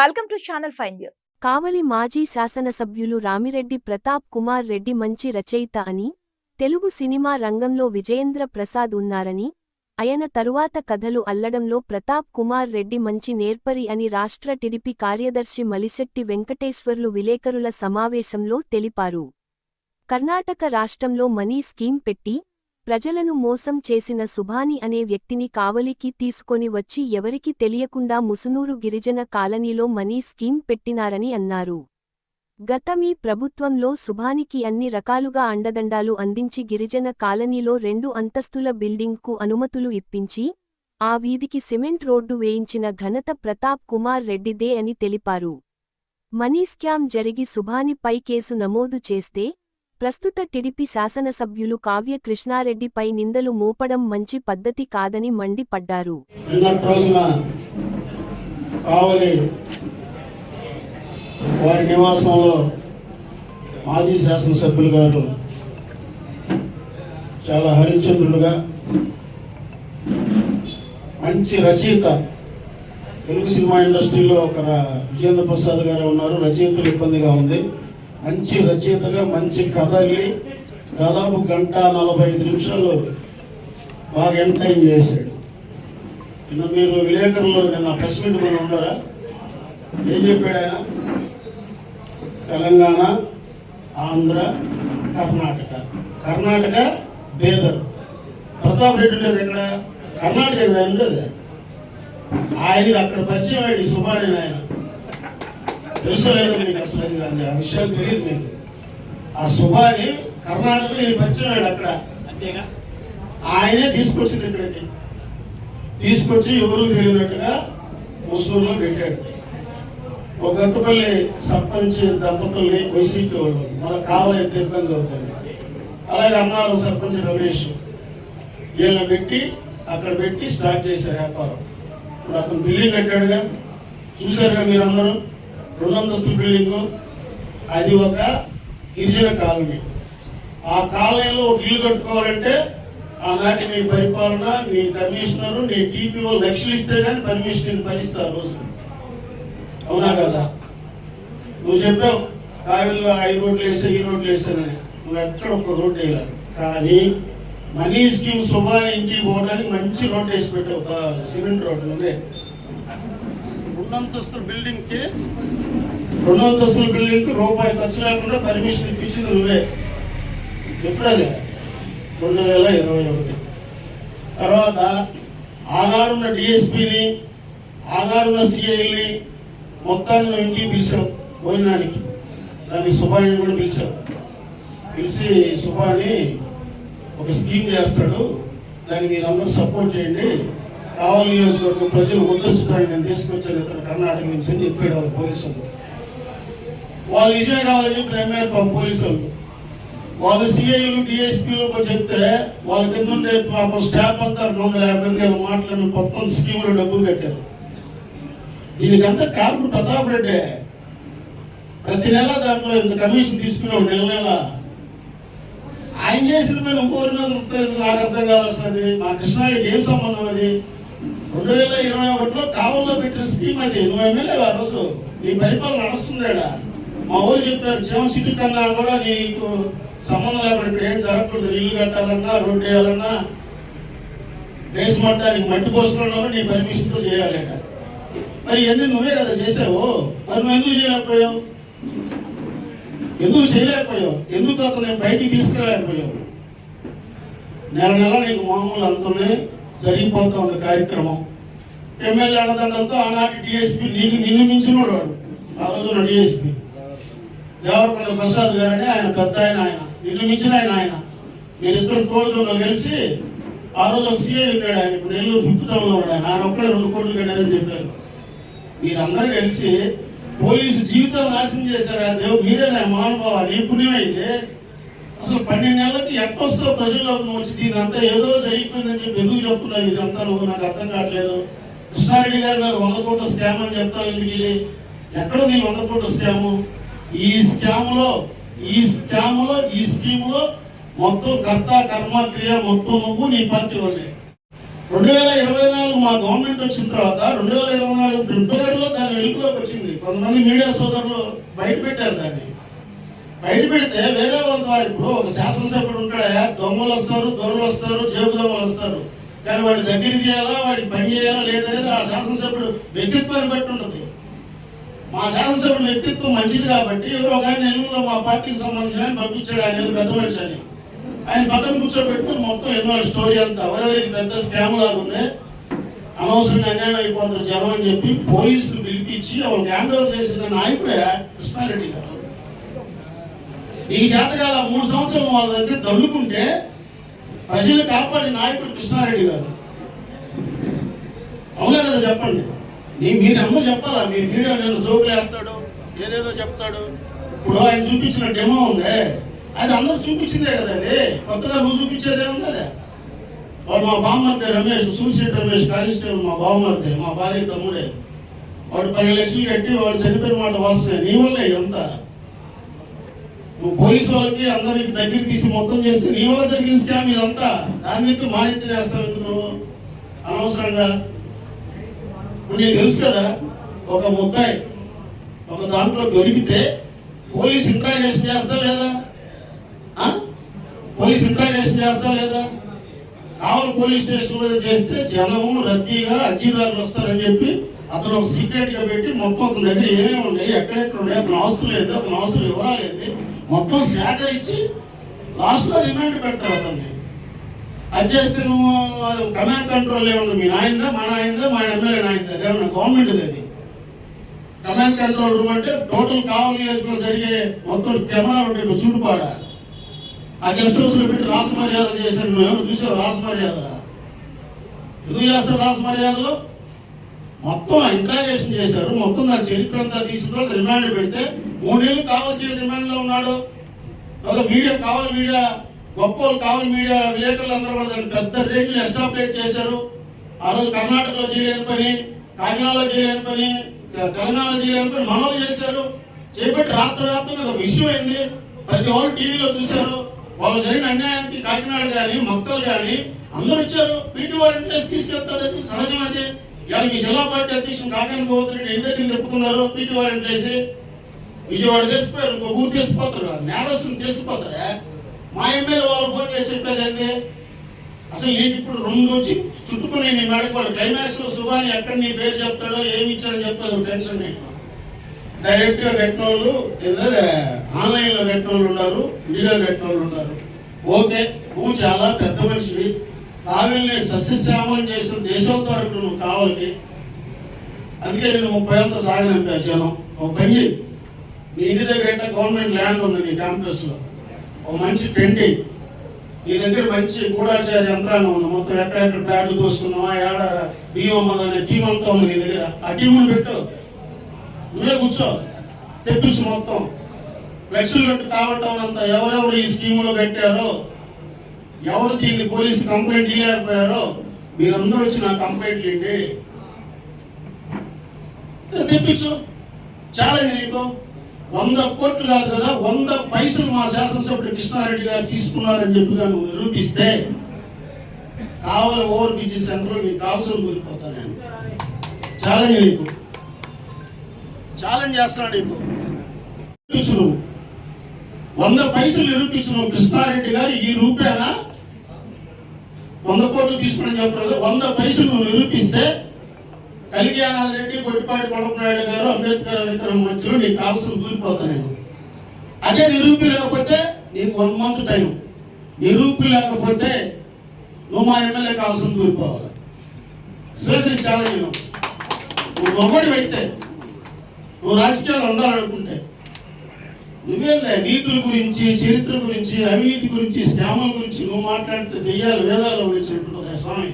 Welcome to channel five news Kavali మాజీ శాసనసభ్యులు రామిరెడ్డి ప్రతాప్ కుమార్ రెడ్డి మంచి రచయిత అని తెలుగు సినిమా రంగంలో విజయేంద్ర ప్రసాద్ ఉన్నారని ఆయన తరువాత కథలు అల్లడంలో ప్రతాప్ కుమార్ రెడ్డి మంచి నేర్పరి అని రాష్ట్ర టిడిపి కార్యదర్శి మలిశెట్టి వెంకటేశ్వర్లు విలేకరుల సమావేశంలో తెలిపారు. కర్ణాటక రాష్ట్రంలో మనీ స్కీమ్ పెట్టి ప్రజలను మోసం చేసిన సుభాని అనే వ్యక్తిని కావలికి తీసుకొని వచ్చి ఎవరికి తెలియకుండా ముసునూరు గిరిజన కాలనీలో మనీ స్కీమ్ పెట్టినారని అన్నారు. గత మీ ప్రభుత్వంలో సుభానికి అన్ని రకాలుగా అండదండాలు అందించి గిరిజన కాలనీలో రెండు అంతస్తుల బిల్డింగ్కు అనుమతులు ఇప్పించి ఆ వీధికి సిమెంట్ రోడ్డు వేయించిన ఘనత ప్రతాప్ కుమార్ రెడ్డిదే అని తెలిపారు. మనీ స్కామ్ జరిగి సుభానిపై కేసు నమోదు చేస్తే ప్రస్తుత టిడిపి శాసనసభ్యులు కావ్య కృష్ణారెడ్డిపై నిందలు మోపడం మంచి పద్ధతి కాదని మండిపడ్డారు. వారి నివాసంలో మాజీ శాసనసభ్యులు గారు చాలా హరిశ్చంద్రులుగా మంచి రచయిత తెలుగు సినిమా ఇండస్ట్రీలో ఒక విజేంద్ర ప్రసాద్ గారు ఉన్నారు. రచయితలు ఇబ్బందిగా ఉంది. మంచి రచయితగా మంచి కథ దాదాపు గంట నలభై ఐదు నిమిషాలు బాగా ఎంటర్టైన్ చేశాడు. నిన్న మీరు విలేకరులు నిన్న ప్రెస్ మీట్ మీద ఉండరా ఏం చెప్పాడు ఆయన? తెలంగాణ ఆంధ్ర కర్ణాటక. కర్ణాటక బేదర్. ప్రతాప్ రెడ్డి లేదు ఇక్కడ కర్ణాటక కదా ఉండదు. ఆయనకి అక్కడ పరిచయం అయ్యాడు సుబ్బారాయణ ఆయన తెలుసో లేదో మీకు అసలు అది అది ఆ విషయాలు తెలియదు మీకు. ఆ సుభాని కర్ణాటకలో ఈయన అయ్యాడు అక్కడ. ఆయనే తీసుకొచ్చింది ఇక్కడికి. తీసుకొచ్చి ఎవరు తెలియనట్టుగా ముసూరులో పెట్టాడు. ఒక గట్టుపల్లి సర్పంచ్ దంపతుల్ని వైసీపీ వాళ్ళు మన కావాలైతే ఇబ్బంది అవుతుంది? అలాగే అన్నారు సర్పంచ్ రమేష్ వీళ్ళని పెట్టి అక్కడ పెట్టి స్టార్ట్ చేశారు వ్యాపారం. ఇప్పుడు అతను బిల్డింగ్ కట్టాడుగా. చూశారుగా మీరందరూ? రెండు బిల్డింగ్ అది ఒక గిరిజన కాలనీ. ఆ కాలనీలో ఒక ఇల్లు కట్టుకోవాలంటే ఆనాటి మీ పరిపాలన మీ కమిషనరు నీ టీపీఓ లక్షలు ఇస్తే కానీ పర్మిషన్ భరిస్తారు రోజు. అవునా కదా? నువ్వు చెప్పావు కావిల్లో ఐదు రోడ్లు వేసా ఈ రోడ్లు వేసానని నువ్వు ఎక్కడ ఒక రోడ్డు వేయలేదు. కానీ మనీ స్కీమ్ శుభాన్ని ఇంటికి పోవడానికి మంచి రోడ్డు వేసి పెట్టావు ఒక సిమెంట్ రోడ్డు నువ్వే రెండంతస్తుల బిల్డింగ్కి రెండు అంతస్తుల బిల్డింగ్కి రూపాయి ఖర్చు లేకుండా పర్మిషన్ ఇప్పించింది నువ్వే. ఎప్పుడది? రెండు వేల ఇరవై ఒకటి. తర్వాత ఆనాడున్న డిఎస్పీని ఆనాడున్న సిఐల్ని మొత్తాన్ని నువ్వు ఇంటికి పిలిచావు భోజనానికి. దాన్ని సుభాని కూడా పిలిచావు. పిలిచి సుభాని ఒక స్కీమ్ చేస్తాడు. దాన్ని మీరు అందరూ సపోర్ట్ చేయండి. కావల్ నియోజకవర్గం ప్రజలు గుర్తుంచుకోండి నేను తీసుకొచ్చాను ఇక్కడ కర్ణాటక నుంచి అని చెప్పాడు వాళ్ళ పోలీసులు వాళ్ళు. నిజమే కావాలని చెప్పి ఎంఆర్ పంప పోలీసులు వాళ్ళు. సిఐలు డిఎస్పీలు చెప్తే వాళ్ళ కింద ఉండే పాపం స్టాఫ్ అంతా రెండు వందల యాభై మంది మాట్లాడిన మొత్తం స్కీములు డబ్బులు కట్టారు. దీనికంతా కారణం ప్రతాప్ రెడ్డి ప్రతి నెల దాంట్లో ఇంత కమిషన్ తీసుకున్నాం నెల నెల ఆయన చేసిన పైన ఇంకోరి మీద రుద్దేందుకు నాకు అర్థం కావాల్సినది మా కృష్ణాడికి ఏం సంబంధం అది? రెండు వేల ఇరవై ఒకటిలో కావల్లో పెట్టిన స్కీమ్ అది. నువ్వు ఎమ్మెల్యే ఆ రోజు నీ పరిపాలన నడుస్తుందేడా? మా ఊరు చెప్పారు జీవం సిటీ కన్నా కూడా నీకు సంబంధం లేకుండా ఇప్పుడు ఏం జరగకూడదు. ఇల్లు కట్టాలన్నా రోడ్డు వేయాలన్నా బేస్ మట్టానికి మట్టి పోసుకున్నా నీ పర్మిషన్తో చేయాలట. మరి ఇవన్నీ నువ్వే కదా చేసావు. మరి నువ్వు ఎందుకు చేయలేకపోయావు? ఎందుకు చేయలేకపోయావు? ఎందుకు అతను బయటికి తీసుకురాలేకపోయావు? నెల నెల నీకు మామూలు అంతనే జరిగిపోతా ఉంది కార్యక్రమం. ఎమ్మెల్యే అన్నదండలతో ఆనాటి డిఎస్పీ నీకు నిన్ను మించినోడు వాడు. ఆ రోజున డిఎస్పీ దేవరపల్లి ప్రసాద్ గారు అని ఆయన పెద్ద ఆయన ఆయన. నిన్ను మించిన ఆయన ఆయన. మీరిద్దరు తోడుతో కలిసి ఆ రోజు ఒక సీఐ ఉన్నాడు ఆయన. ఇప్పుడు నెల్లూరు ఫిఫ్త్ టౌన్లో ఉన్నాడు ఆయన. ఆయన ఒక్కడే రెండు కోట్లు కట్టారని చెప్పారు. మీరందరూ కలిసి పోలీసు జీవితం నాశనం చేశారు? ఆ దేవుడు మీరే నా మహానుభావ నీ పుణ్యమైతే అసలు పన్నెండు నెలలకి ఎట్టొస్తావు ప్రజల్లోకి వచ్చి దీని అంతా ఏదో జరిగిపోయిందని చెప్పి ఎందుకు చెప్తున్నావు ఇదంతా నువ్వు నాకు అర్థం కావట్లేదు. కృష్ణారెడ్డి గారు నాకు వంద కోట్ల స్కామ్ అని చెప్తావు ఎందుకు ఇది? ఎక్కడ నీ వంద కోట్ల స్కాము? ఈ స్కాములో ఈ స్కాములో ఈ స్కీములో మొత్తం కర్త కర్మ క్రియ మొత్తం నువ్వు నీ పార్టీ వాళ్ళే. రెండు వేల ఇరవై నాలుగు మా గవర్నమెంట్ వచ్చిన తర్వాత రెండు వేల ఇరవై నాలుగు ఫిబ్రవరిలో దాని వెలుగులోకి వచ్చింది. కొంతమంది మీడియా సోదరులు బయట పెట్టారు దాన్ని. బయట పెడితే వేరే వాళ్ళ ద్వారా ఇప్పుడు ఒక శాసనసభ్యుడు ఉంటాడా? దొంగలు వస్తారు దొరలు వస్తారు జేబు దొంగలు వస్తారు. కానీ వాడి దగ్గరికి చేయాలా వాడికి పని చేయాలా లేదనేది ఆ శాసనసభ్యుడు వ్యక్తిత్వాన్ని బట్టి ఉంటుంది. మా శాసనసభ్యుడు వ్యక్తిత్వం మంచిది కాబట్టి ఎవరో ఒక ఆయన నెల్లూరులో మా పార్టీకి సంబంధించిన ఆయన పంపించాడు. ఆయన పెద్ద మనిషి అని. ఆయన పక్కన కూర్చోబెట్టుకుని మొత్తం ఎన్నో స్టోరీ అంతా. ఎవరెవరికి పెద్ద స్కామ్ లాగా ఉంది? అనవసరంగా అన్యాయం అయిపోతారు జనం అని చెప్పి పోలీసులు పిలిపించి వాళ్ళకి హ్యాండ్ ఓవర్ చేసిన నాయకుడే కృష్ణారెడ్డి గారు. ఈ చేతకాల మూడు సంవత్సరం వాళ్ళ దగ్గర దల్లుకుంటే ప్రజలు కాపాడిన నాయకుడు కృష్ణారెడ్డి గారు. అవునా కదా చెప్పండి? నీ మీరు అందరూ చెప్పాలా? మీ మీడియా నేను జోకులు వేస్తాడు? ఏదేదో చెప్తాడు? ఇప్పుడు ఆయన చూపించిన డెమో ఉందే. అది అందరూ చూపించిందే కదా అది? కొత్తగా నువ్వు చూపించేదే ఉంది వాడు మా బామ్మర్దే రమేష్ సూసైడ్ రమేష్ కానిస్టేబుల్ మా బామ్మర్దే మా భార్య తమ్ముడే. వాడు పది లక్షలు కట్టి వాడు చనిపోయిన మాట వస్తాయి నీ వల్లే ఇదంతా. నువ్వు పోలీసు వాళ్ళకి అందరికి దగ్గర తీసి మొత్తం చేస్తే నీ వల్ల జరిగిన స్కామ్ ఇదంతా. దాని మీద మానిత్యం చేస్తావు ఎందుకు? అనవసరంగా. ఇప్పుడు నీకు తెలుసు కదా ఒక ముద్దాయి ఒక దాంట్లో దొరికితే పోలీస్ ఇంట్రాగేషన్ చేస్తా లేదా? పోలీస్ ఇంట్రాగేషన్ చేస్తా లేదా? కావాలి పోలీస్ స్టేషన్లో చేస్తే జనము రద్దీగా అర్జీదారులు వస్తారని చెప్పి అతను ఒక సీక్రెట్గా పెట్టి మొత్తం అతని దగ్గర ఏమేమి ఉన్నాయి ఎక్కడెక్కడ ఉన్నాయి అతను అవసరం లేదు అతని అవసరం వివరాలు ఏంది మొత్తం సేకరించి లాస్ట్లో రిమైండ్ పెడతారు అతన్ని. అది చేస్తే నువ్వు కమాండ్ కంట్రోల్ ఏమన్నా మీ నాయనదా మా నాయనదా మా ఎమ్మెల్యే నాయనదా? అదేమన్నా గవర్నమెంట్ అది. కమాండ్ కంట్రోల్ రూమ్ అంటే టోటల్ కావాలి వేసుకుని జరిగే మొత్తం కెమెరాలు ఉంటాయి చుట్టుపాడ. చూడుపాడ ఆ గెస్ట్ హౌస్లో పెట్టి రాసమర్యాదలు చేశాను చేశారు. నువ్వేమో చూసావు రాస ఎందుకు చేస్తారు రాసమర్యాదలు మొత్తం ఇంట్రాగేషన్ చేశారు. మొత్తం దాని చరిత్ర అంతా తీసిన తర్వాత రిమాండ్ పెడితే మూడు నెలలు కావాలి రిమాండ్లో ఉన్నాడు. ఒక మీడియా కావాలి మీడియా గొప్ప కావాలి మీడియా విలేకరులు అందరూ కూడా దాన్ని పెద్ద రేంజ్ ఎస్టాబ్లిష్ చేశారు. ఆ రోజు కర్ణాటకలో చేయలేని పని కాకినాడలో చేయలేని పని తెలంగాణలో చేయలేని పని మనలో చేశారు. చేపట్టి రాష్ట్ర వ్యాప్తంగా ఒక విషయం అయింది ప్రతి వాళ్ళు టీవీలో చూశారు. వాళ్ళు జరిగిన అన్యాయానికి కాకినాడ కానీ మక్కలు కానీ అందరూ వచ్చారు. పీటీ వారి ఇంట్రెస్ట్ తీసుకెళ్తారు. సహజం అది. ఇవాళ మీ జిల్లా పార్టీ అధ్యక్షుడు కాకాని గోత్రుడు ఎందుకు చెప్పుకున్నారు పీటీ వారి చేసి. విజయవాడ తెచ్చిపోయారు ఇంకో ఊరు తెచ్చిపోతారు నేరస్తుని తెచ్చిపోతారా మా ఎమ్మెల్యే వాళ్ళ ఫోన్ చేసి అసలు నీకు ఇప్పుడు రెండు వచ్చి చుట్టుకుని నీ మెడకు వాడు క్లైమాక్స్లో సుభాని ఎక్కడ నీ పేరు చెప్తాడో ఏమి ఇచ్చాడో చెప్తాడు టెన్షన్ నీకు డైరెక్ట్గా కట్టిన వాళ్ళు ఆన్లైన్లో కట్టిన వాళ్ళు ఉన్నారు మీద కట్టిన వాళ్ళు ఉన్నారు. ఓకే నువ్వు చాలా పెద్ద మనిషివి. కావిల్ని సస్యశ్రామం చేసిన దేశోత్తరకు నువ్వు కావాలి అందుకే నేను ముప్పై ఏళ్ళతో సాగనంపాను జనం. ఒక పని చెయ్యి. నీ ఇంటి దగ్గర ఎట్టా గవర్నమెంట్ ల్యాండ్ ఉంది నీ క్యాంపస్లో ఒక మంచి టెంట్ నీ దగ్గర మంచి గూఢాచార యంత్రాంగం ఉంది. మొత్తం ఎక్కడెక్కడ బ్యాట్లు దోసుకున్నావా? ఏడ బియ్యం అనే టీం అంతా ఉంది నీ దగ్గర. ఆ టీములు పెట్టు. నువ్వే కూర్చో. తెప్పించు మొత్తం. ఫ్లెక్సులు పెట్టి కావటం అంతా ఎవరెవరు ఈ స్కీములో కట్టారో? ఎవరు దీన్ని పోలీసు కంప్లైంట్ ఇవ్వలేకపోయారో మీరందరూ వచ్చి నా కంప్లైంట్ చేయండి తెప్పించు. ఛాలెంజ్ నీకు. వంద కోట్లు కాదు కదా వంద పైసలు మా శాసనసభ్యుడు కృష్ణారెడ్డి గారు తీసుకున్నారని చెప్పిగా నువ్వు నిరూపిస్తే కావాలి ఓవర్ బ్రిడ్జ్ సెంటర్ నీకు కావాల్సిన కోల్పోతా నేను. ఛాలెంజ్ నీకు. ఛాలెంజ్ చేస్తున్నాడు నీకు. నిరూపించు నువ్వు. వంద పైసలు నిరూపించు నువ్వు కృష్ణారెడ్డి గారు ఈ రూపేనా? వంద కోట్లు తీసుకుని చెప్పలేదు వంద పైసలు నువ్వు నిరూపిస్తే కలిగానాథ్ రెడ్డి గొడ్డిపాటి కొండపనాయుడు గారు అంబేద్కర్ విగ్రహం మధ్యలో నీకు కావాల్సిన కూలిపోతాను అదే నిరూపి లేకపోతే నీకు వన్ మంత్ టైం నిరూపి లేకపోతే నువ్వు మా ఎమ్మెల్యే కావాల్సిన కూలిపోవాలి స్వీకరించాలి నేను. నువ్వు మొగడి పెడితే నువ్వు రాజకీయాలు ఉండాలనుకుంటే నువ్వేందా నీతుల గురించి చరిత్ర గురించి అవినీతి గురించి స్కాముల గురించి నువ్వు మాట్లాడితే దెయ్యాలు వేదాలు వచ్చినట్టు స్వామి.